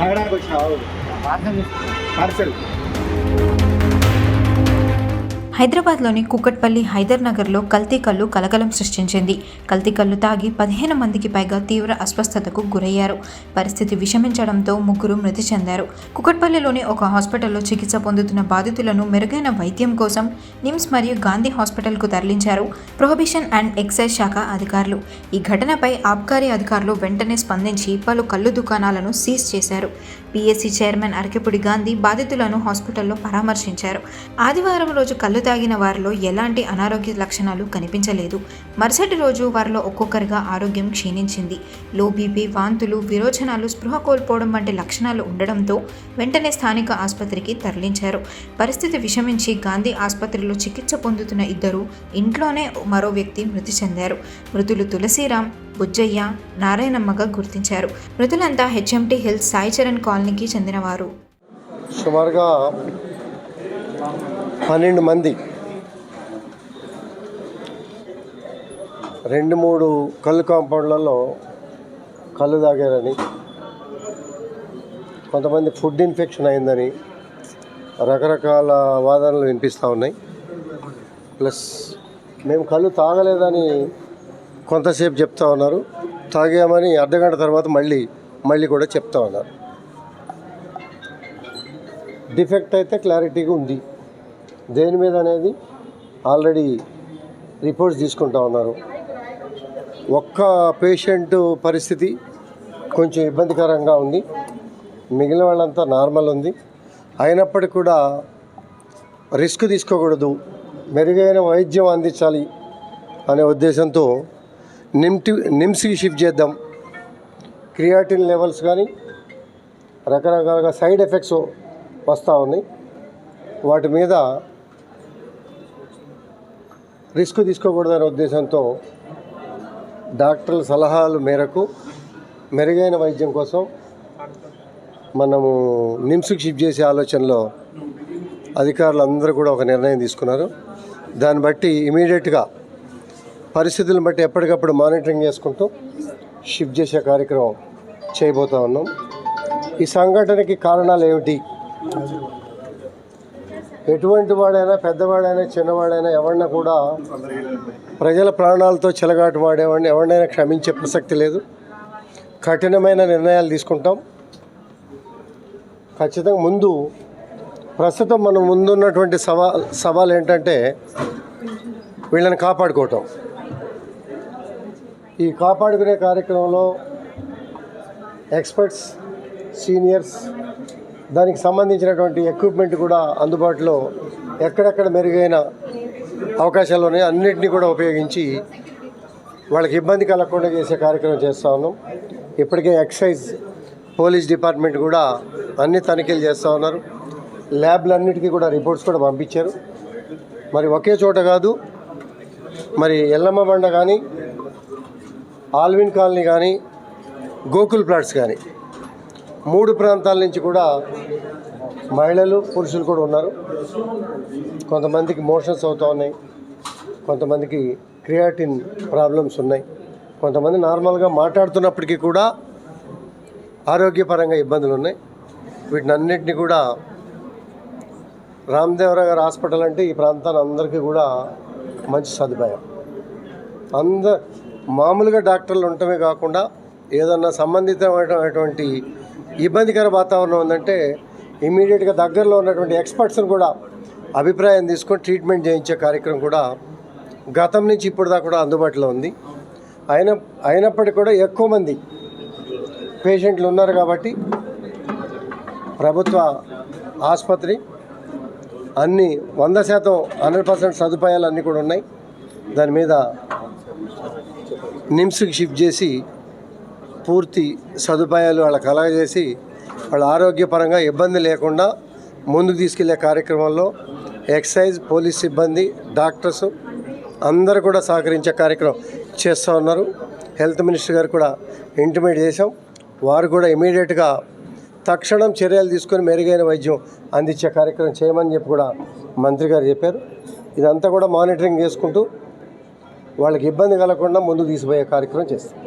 తాగడానికి వచ్చినావు పార్సల్ హైదరాబాద్లోని కుక్కట్పల్లి హైదర్ నగర్లో కల్తీ కల్లు కలకలం సృష్టించింది. కల్తీ కల్లు తాగి పదిహేను మందికి పైగా తీవ్ర అస్వస్థతకు గురయ్యారు. పరిస్థితి విషమించడంతో ముగ్గురు మృతి చెందారు. కుక్కట్పల్లిలోని ఒక హాస్పిటల్లో చికిత్స పొందుతున్న బాధితులను మెరుగైన వైద్యం కోసం నిమ్స్ మరియు గాంధీ హాస్పిటల్కు తరలించారు ప్రొహిబిషన్ అండ్ ఎక్సైజ్ శాఖ అధికారులు. ఈ ఘటనపై ఆబ్కారీ అధికారులు వెంటనే స్పందించి పలు కళ్ళు దుకాణాలను సీజ్ చేశారు. పీఎస్సీ చైర్మన్ అరకెపుడి గాంధీ బాధితులను హాస్పిటల్లో పరామర్శించారు. ఆదివారం రోజు కళ్ళు తాగిన వారిలో ఎలాంటి అనారోగ్య లక్షణాలు కనిపించలేదు. మరుసటి రోజు వారిలో ఒక్కొక్కరిగా ఆరోగ్యం క్షీణించింది. లో బీపీ వాంతులు విరోచనాలు స్పృహ కోల్పోవడం వంటి లక్షణాలు ఉండడంతో వెంటనే స్థానిక ఆసుపత్రికి తరలించారు. పరిస్థితి విషమించి గాంధీ ఆసుపత్రిలో చికిత్స పొందుతున్న ఇద్దరు ఇంట్లోనే మరో వ్యక్తి మృతి చెందారు. మృతులు తులసిరాం బుజ్జయ్య నారాయణమ్మగా గుర్తించారు. మృతులంతా హెచ్ఎంటీ హిల్స్ సాయి చరణ్ కాలనీకి చెందినవారు. సుమారుగా పన్నెండు మంది రెండు మూడు కళ్ళు కాంపౌండ్లలో కళ్ళు తాగారని కొంతమంది ఫుడ్ ఇన్ఫెక్షన్ అయిందని రకరకాల వాదనలు వినిపిస్తూ ఉన్నాయి. ప్లస్ మేము కళ్ళు తాగలేదని కొంతసేపు చెప్తా ఉన్నారు. తాగామని అర్ధగంట తర్వాత మళ్ళీ మళ్ళీ కూడా చెప్తా ఉన్నారు. డిఫెక్ట్ అయితే క్లారిటీగా ఉంది. దేని మీద అనేది ఆల్రెడీ రిపోర్ట్స్ తీసుకుంటా ఉన్నారు. ఒక్క పేషెంట్ పరిస్థితి కొంచెం ఇబ్బందికరంగా ఉంది. మిగిలిన వాళ్ళంతా నార్మల్ ఉంది. అయినప్పటికీ కూడా రిస్క్ తీసుకోకూడదు. మెరుగైన వైద్యం అందించాలి అనే ఉద్దేశంతో నిమ్టి నిమ్స్కి షిఫ్ట్ చేద్దాం. క్రియాటిన్ లెవెల్స్ కానీ రకరకాలుగా సైడ్ ఎఫెక్ట్స్ వస్తూ ఉన్నాయి. వాటి మీద రిస్క్ తీసుకోకూడదనే ఉద్దేశంతో డాక్టర్ల సలహాలు మేరకు మెరుగైన వైద్యం కోసం మనము నిమ్స్కి షిఫ్ట్ చేసే ఆలోచనలో అధికారులు అందరూ కూడా ఒక నిర్ణయం తీసుకున్నారు. దాన్ని బట్టి ఇమీడియట్గా పరిస్థితులను బట్టి ఎప్పటికప్పుడు మానిటరింగ్ చేసుకుంటూ షిఫ్ట్ చేసే కార్యక్రమం చేయబోతా ఉన్నాం. ఈ సంఘటనకి కారణాలు ఏమిటి? ఎటువంటి వాడైనా పెద్దవాడైనా చిన్నవాడైనా ఎవరినా కూడా ప్రజల ప్రాణాలతో చెలగాటు వాడేవాడిని ఎవరినైనా క్షమించే ప్రసక్తి లేదు. కఠినమైన నిర్ణయాలు తీసుకుంటాం. ఖచ్చితంగా ముందు ప్రస్తుతం మనం ముందున్నటువంటి సవాల్ సవాల్ ఏంటంటే వీళ్ళని కాపాడుకోవటం. ఈ కాపాడుకునే కార్యక్రమంలో ఎక్స్పర్ట్స్ సీనియర్స్ దానికి సంబంధించినటువంటి ఎక్విప్మెంట్ కూడా అందుబాటులో ఎక్కడెక్కడ మెరుగైన అవకాశాలు ఉన్నాయి అన్నింటినీ కూడా ఉపయోగించి వాళ్ళకి ఇబ్బంది కలగకుండా చేసే కార్యక్రమం చేస్తూ ఉన్నాం. ఇప్పటికే ఎక్సైజ్ పోలీస్ డిపార్ట్మెంట్ కూడా అన్ని తనిఖీలు చేస్తూ ఉన్నారు. ల్యాబ్లన్నిటికీ కూడా రిపోర్ట్స్ కూడా పంపించారు. మరి ఒకే చోట కాదు మరి ఎల్లమ్మ బండ కానీ ఆల్విన్ కాలనీ కానీ గోకుల్ ప్లాట్స్ కానీ. మూడు ప్రాంతాల నుంచి కూడా మహిళలు పురుషులు కూడా ఉన్నారు. కొంతమందికి మోషన్స్ అవుతూ ఉన్నాయి. కొంతమందికి క్రియాటిన్ ప్రాబ్లమ్స్ ఉన్నాయి. కొంతమంది నార్మల్గా మాట్లాడుతున్నప్పటికీ కూడా ఆరోగ్యపరంగా ఇబ్బందులు ఉన్నాయి. వీటిని అన్నింటినీ కూడా రామదేవరావు గారు హాస్పిటల్ అంటే ఈ ప్రాంతాన్ని అందరికీ కూడా మంచి సదుపాయం. అందరు మామూలుగా డాక్టర్లు ఉండటమే కాకుండా ఏదన్నా సంబంధితమైనటువంటి ఇబ్బందికర వాతావరణం ఉందంటే ఇమీడియట్గా దగ్గరలో ఉన్నటువంటి ఎక్స్పర్ట్స్ని కూడా అభిప్రాయం తీసుకొని ట్రీట్మెంట్ చేయించే కార్యక్రమం కూడా గతం నుంచి ఇప్పుడు దాకా కూడా అందుబాటులో ఉంది. అయిన అయినప్పటికీ కూడా ఎక్కువ మంది పేషెంట్లు ఉన్నారు కాబట్టి ప్రభుత్వ ఆసుపత్రి అన్ని వంద శాతం హండ్రెడ్ పర్సెంట్ సదుపాయాలు అన్నీ కూడా ఉన్నాయి. దాని మీద నిమ్స్కి షిఫ్ట్ చేసి పూర్తి సదుపాయాలు వాళ్ళకి కలగజేసి వాళ్ళ ఆరోగ్యపరంగా ఇబ్బంది లేకుండా ముందుకు తీసుకెళ్ళే కార్యక్రమంలో ఎక్సైజ్ పోలీస్ సిబ్బంది డాక్టర్స్ అందరు కూడా సహకరించే కార్యక్రమం చేస్తూ ఉన్నారు. హెల్త్ మినిస్టర్ గారు కూడా ఇంటిమేట్ చేశాం. వారు కూడా ఇమీడియట్గా తక్షణం చర్యలు తీసుకొని మెరుగైన వైద్యం అందించే కార్యక్రమం చేయమని చెప్పి కూడా మంత్రి గారు చెప్పారు. ఇదంతా కూడా మానిటరింగ్ చేసుకుంటూ వాళ్ళకి ఇబ్బంది కలగకుండా ముందుకు తీసుకుపోయే కార్యక్రమం చేస్తాం.